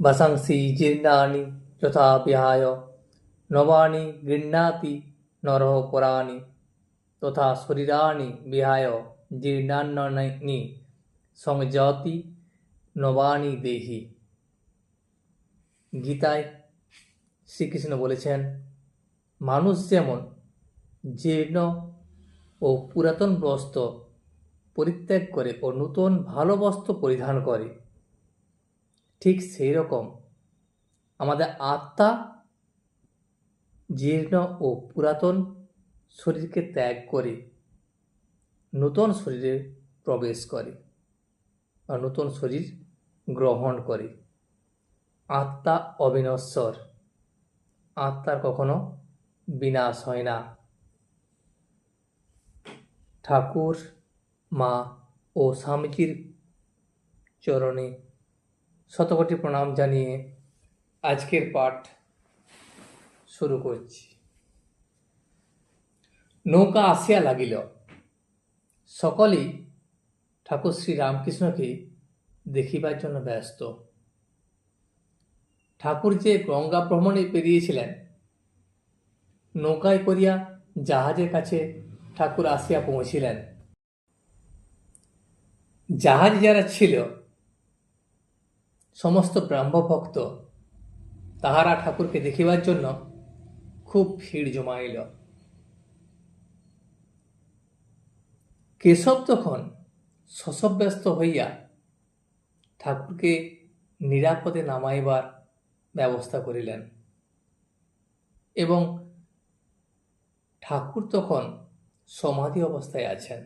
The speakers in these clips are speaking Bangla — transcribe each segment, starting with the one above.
वशंसि जीर्णानि यथा विहाय नवानि गृह्णाति नरः पराणि तथा शरीराणि विहाय जीर्णान्नानि সংযতি নবানি দেহি গীতায় শ্রীকৃষ্ণ বলেছেন মানুষ যেমন জীর্ণ ও পুরাতন বস্ত্র পরিত্যাগ করে ও নূতন ভালো বস্ত্র পরিধান করে ঠিক সেই রকম আমাদের আত্মা জীর্ণ ও পুরাতন শরীরকে ত্যাগ করে নতুন শরীরে প্রবেশ করে বা নতুন শরীর গ্রহণ করে। আত্মা অবিনশ্বর। আত্মার কখনো বিনাশ হয় না। ঠাকুর, মা ও স্বামীজির চরণে শতকোটি প্রণাম জানিয়ে আজকের পাঠ শুরু করছি। নৌকা আসিয়া লাগিল। সকলেই ঠাকুর শ্রী রামকৃষ্ণকে দেখিবার জন্য ব্যস্ত। ঠাকুর যে গঙ্গা ভ্রমণে পেরিয়েছিলেন, নৌকায় করিয়া জাহাজের কাছে ঠাকুর আসিয়া পৌঁছিলেন। জাহাজ যারা ছিল সমস্ত ব্রাহ্মভক্ত তাহারা ঠাকুরকে দেখিবার জন্য খুব ভিড় জমাইল। কেশব তখন শশব্যস্ত হইয়া ঠাকুরকে নিরাপদে নামাইবার ব্যবস্থা করিলেন এবং ঠাকুর তখন সমাধি অবস্থায় আছেন।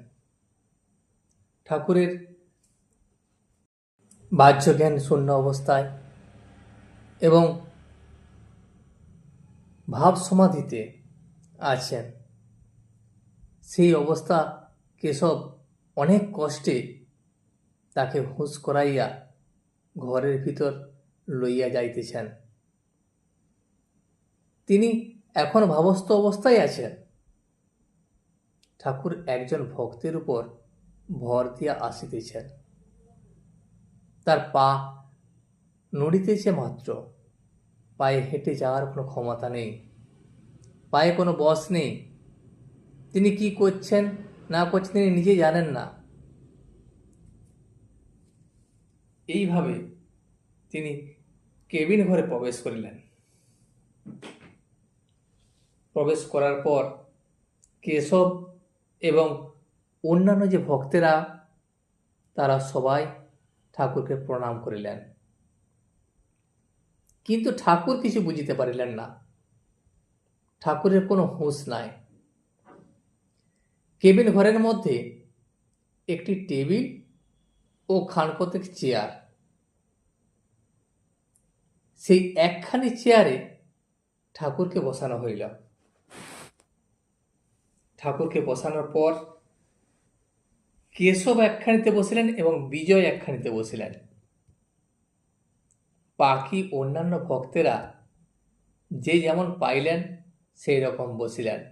ঠাকুরের বাহ্যজ্ঞান শূন্য অবস্থায় এবং ভাব সমাধিতে আছেন। সেই অবস্থা কেশব অনেক কষ্টে তাকে হুঁশ করাইয়া ঘরের ভিতর লইয়া যাইতেছেন। তিনি এখন ভাবস্থ অবস্থায় আছেন। ঠাকুর একজন ভক্তের উপর ভর দিয়া আসিতেছেন। তার পা নড়িতেছে মাত্র। পায়ে হেঁটে যাওয়ার কোনো ক্ষমতা নেই। পায়ে কোনো বস নেই। তিনি কি করছেন, না করছেন তিনি নিজে জানেন না। এইভাবে তিনি কেবিন ঘরে প্রবেশ করিলেন। প্রবেশ করার পর কেশব এবং অন্যান্য যে ভক্তেরা, তারা সবাই ঠাকুরকে প্রণাম করিলেন। কিন্তু ঠাকুর কিছু বুঝিতে পারিলেন না। ঠাকুরের কোনো হুঁশ নাই। কেবিন ঘরের মধ্যে একটি টেবিল ও খানকতেক চেয়ার। সেই একখানি চেয়ারে ঠাকুরকে বসানো হইল। ঠাকুরকে বসানোর পর কেশব একখানিতে বসিলেন এবং বিজয় একখানিতে বসিলেন। বাকি অন্যান্য ভক্তেরা যে যেমন পাইলেন, সেই রকম বসিলেন।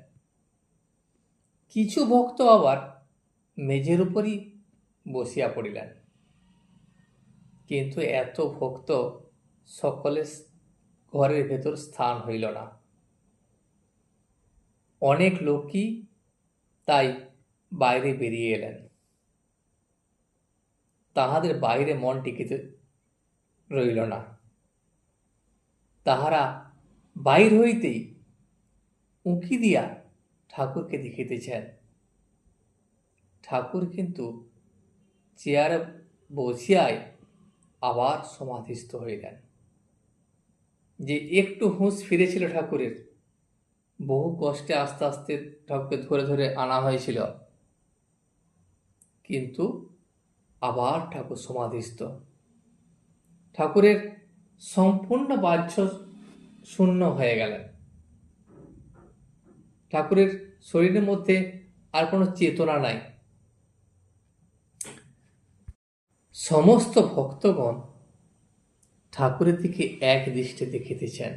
কিছু ভক্ত আবার মেঝের উপরই বসিয়া পড়িলেন। কিন্তু এত ভক্ত সকলে ঘরের ভেতর স্থান হইল না। অনেক লোকই তাই বাইরে বেরিয়ে এলেন। তাহাদের বাইরে মন টিকিতে রইল না। তাহারা বাইর হইতেই উঁকি দিয়া ঠাকুরকে দেখিতেছেন। ঠাকুর কিন্তু চেয়ারে বসিয়ায় আবার সমাধিস্থ হইলেন। যে একটু হুঁশ ফিরেছিল ঠাকুরের, বহু কষ্টে আস্তে আস্তে ঠাকুরকে ধরে ধরে আনা হয়েছিল। কিন্তু আবার ঠাকুর সমাধিস্থ। ঠাকুরের সম্পূর্ণ বাহ্য শূন্য হয়ে গেলেন। ঠাকুরের শরীরের মধ্যে আর কোনো চেতনা নাই। সমস্ত ভক্তগণ ঠাকুরের দিকে এক দৃষ্টে দেখিতেছেন।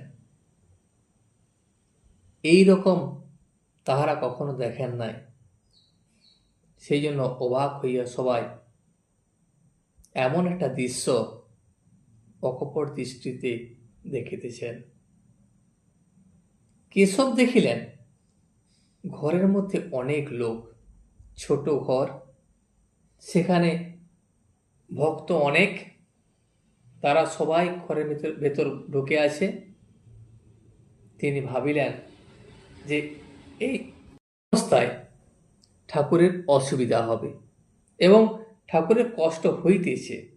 এই রকম তাহারা কখনো দেখেন নাই। সেই জন্য অবাক হইয়া সবাই এমন একটা দৃশ্য অকপট দৃষ্টিতে দেখিতেছেন। কেশব দেখিলেন, ঘরের মধ্যে অনেক লোক, ছোট ঘর, সেখানে ভক্ত অনেক, তারা সবাই ঘরের ভেতর ভেতর ঢুকে আছে। তিনি ভাবিলেন যে এই অবস্থায় ঠাকুরের অসুবিধা হবে এবং ঠাকুরের কষ্ট হইতেছে।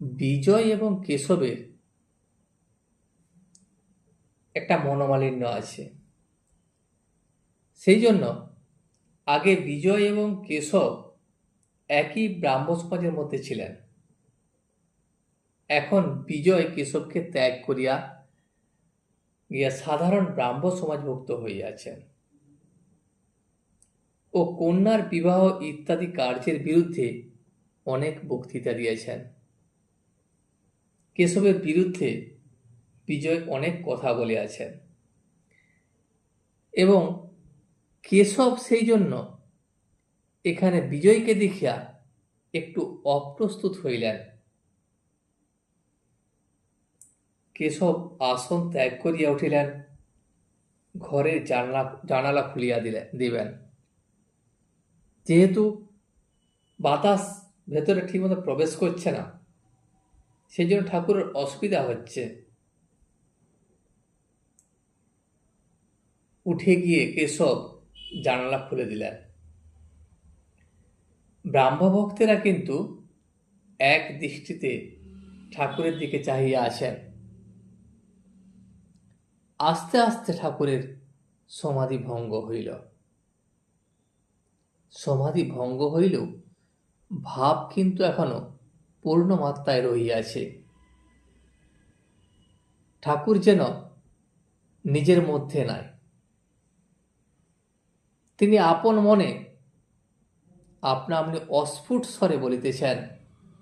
বিজয় এবং কেশবের একটা মনোমালিন্য আছে। সেই জন্য আগে বিজয় এবং কেশব একই ব্রাহ্ম সমাজের মধ্যে ছিলেন। এখন বিজয় কেশবকে ত্যাগ করিয়া গিয়া সাধারণ ব্রাহ্ম সমাজভুক্ত হইয়াছেন। ও কন্যার বিবাহ ইত্যাদি কার্যের বিরুদ্ধে অনেক বক্তৃতা দিয়েছেন। কেশবের বিরুদ্ধে বিজয় অনেক কথা বলিয়াছেন। এবং কেশব সেই জন্য এখানে বিজয়কে দেখিয়া একটু অপ্রস্তুত হইলেন। কেশব আসন ত্যাগ করিয়া উঠিলেন, ঘরের জানলা, জানালা খুলিয়া দিলেন দিবেন। যেহেতু বাতাস ভেতরে ঠিকমতো প্রবেশ করছে না সেই জন্য ঠাকুরের অসুবিধা হচ্ছে। উঠে গিয়ে কেশব জানালা খুলে দিলেন। ব্রাহ্ম ভক্তেরা কিন্তু এক দৃষ্টিতে ঠাকুরের দিকে চাহিয়া আছেন আস্তে আস্তে ঠাকুরের সমাধি ভঙ্গ হইল। সমাধি ভঙ্গ হইলেও ভাব কিন্তু এখনও পূর্ণ মাত্রায় রহিয়াছে। ঠাকুর যেন নিজের মধ্যে নাই। তিনি আপন মনে আপনা আপনি অস্ফুট স্বরে বলিতেছেন,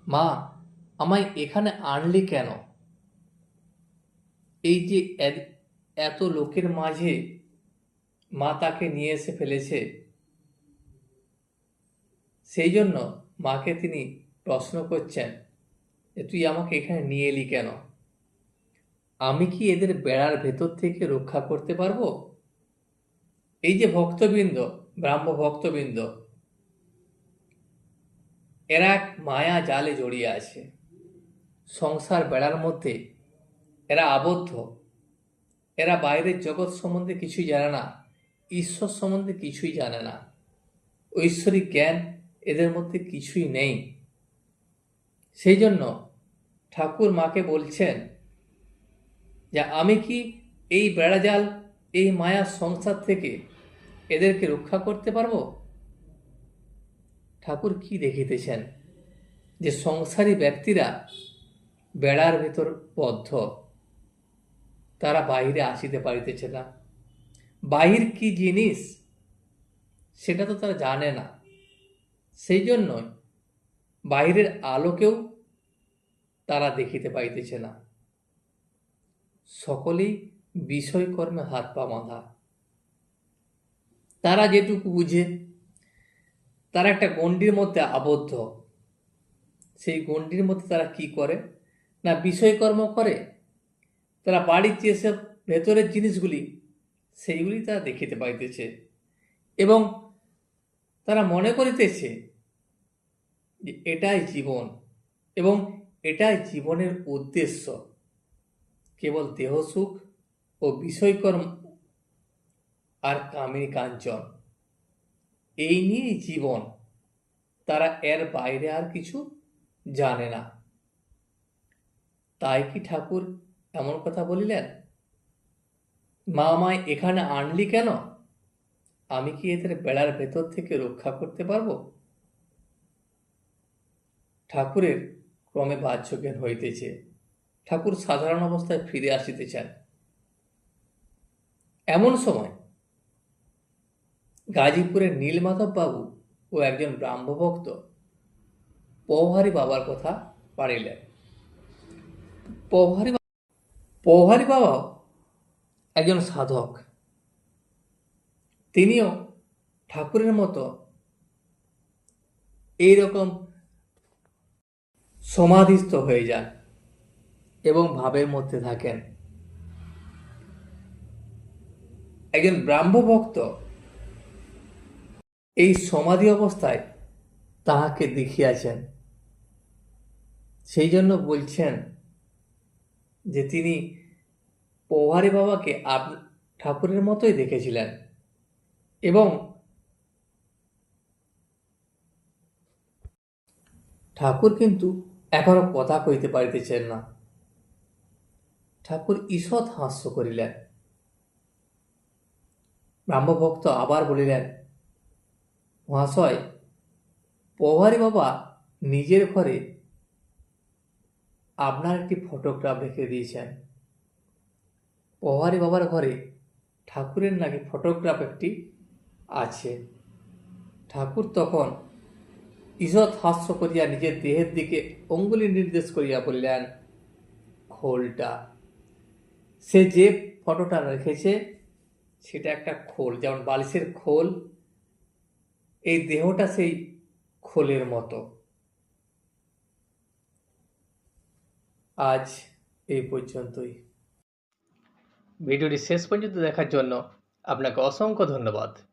মা, আমায় এখানে আনলি কেন? এই যে এত লোকের মাঝে মা তাকে নিয়ে এসে ফেলেছে সেই জন্য মাকে তিনি প্রশ্ন করছেন যে, তুই আমাকে এখানে নিয়ে এলি কেন? আমি কি এদের বেড়ার ভেতর থেকে রক্ষা করতে পারব? এই যে ভক্তবৃন্দ, ব্রাহ্ম ভক্তবৃন্দ, এরা এক মায়া জালে জড়িয়ে আছে। সংসার বেড়ার মধ্যে এরা আবদ্ধ। এরা বাইরের জগৎ সম্বন্ধে কিছুই জানে না, ঈশ্বর সম্বন্ধে কিছুই জানে না। ঐশ্বরিক জ্ঞান এদের মধ্যে কিছুই নেই। সেই জন্য ঠাকুর মাকে বলছেন, যে আমি কি এই বেড়াজাল, এই মায়ার সংসার থেকে এদেরকে রক্ষা করতে পারব? ঠাকুর কি দেখিতেছেন যে সংসারী ব্যক্তিরা বেড়ার ভেতর বদ্ধ। তারা বাহিরে আসিতে পারিতেছে না। বাহির কি জিনিস সেটা তো তারা জানে না। সেই জন্যই বাইরের আলোকেও তারা দেখিতে পাইতেছে না। সকলেই বিষয়কর্মে হাত পা বাঁধা। তারা যেটুকু বুঝে, তারা একটা গণ্ডির মধ্যে আবদ্ধ। সেই গণ্ডির মধ্যে তারা কি করে? না বিষয়কর্ম করে? তারা বাড়ির যেসব ভেতরের জিনিসগুলি, সেইগুলি তারা দেখিতে পাইতেছে। এবং তারা মনে করিতেছে যে এটাই জীবন এবং এটাই জীবনের উদ্দেশ্য। কেবল দেহ সুখ ও বিষয়কর্ম আর কামিনী কাঞ্চন। এই নিয়েই জীবন। তারা এর বাইরে আর কিছু জানে না। তাই কি ঠাকুর এমন কথা বলিলেন? মা আমায় এখানে আনলি কেন? আমি কি এদের বেড়ার ভেতর থেকে রক্ষা করতে পারব? ঠাকুরের ক্রমে বাহ্যজ্ঞান হইতেছে। ঠাকুর সাধারণ অবস্থায় ফিরে আসিতে চান। এমন সময় গাজীপুরের নীলমাধব বাবু ও একজন ব্রাহ্মভক্ত পৌহারি বাবার কথা পারিলেন পৌহারি পৌহারি বাবাও একজন সাধক। তিনিও ঠাকুরের মতো এইরকম সমাধিস্থ হয়ে যান এবং ভাবের মধ্যে থাকেন। একজন ব্রাহ্মভক্ত এই সমাধি অবস্থায় তাহাকে দেখিয়াছেন। সেই জন্য বলছেন যে তিনি পৌহারি বাবাকে আপ ঠাকুরের মতোই দেখেছিলেন। এবং ঠাকুর কিন্তু এখনও কথা কইতে পারিতেছেন না। ঠাকুর ঈষৎ হাস্য করিলেন। ব্রাহ্মভক্ত আবার বলিলেন, মহাশয় পৌহারি বাবা নিজের ঘরে আপনার একটি ফটোগ্রাফ রেখে দিয়েছেন। পৌহারি বাবার ঘরে ঠাকুরের নাকি ফটোগ্রাফ একটি আছে। ঠাকুর তখন ঈষৎ হাস্য করিয়া নিজের দেহের দিকে অঙ্গুলি নির্দেশ করিয়া বললেন, খোলটা। সে যে ফটোটা রেখেছে, সেটা একটা খোল, যেমন বালিশের খোল। এই দেহটা সেই খোলের মতো। আজ এই পর্যন্তই। ভিডিওটি শেষ পর্যন্ত দেখার জন্য আপনাকে অসংখ্য ধন্যবাদ।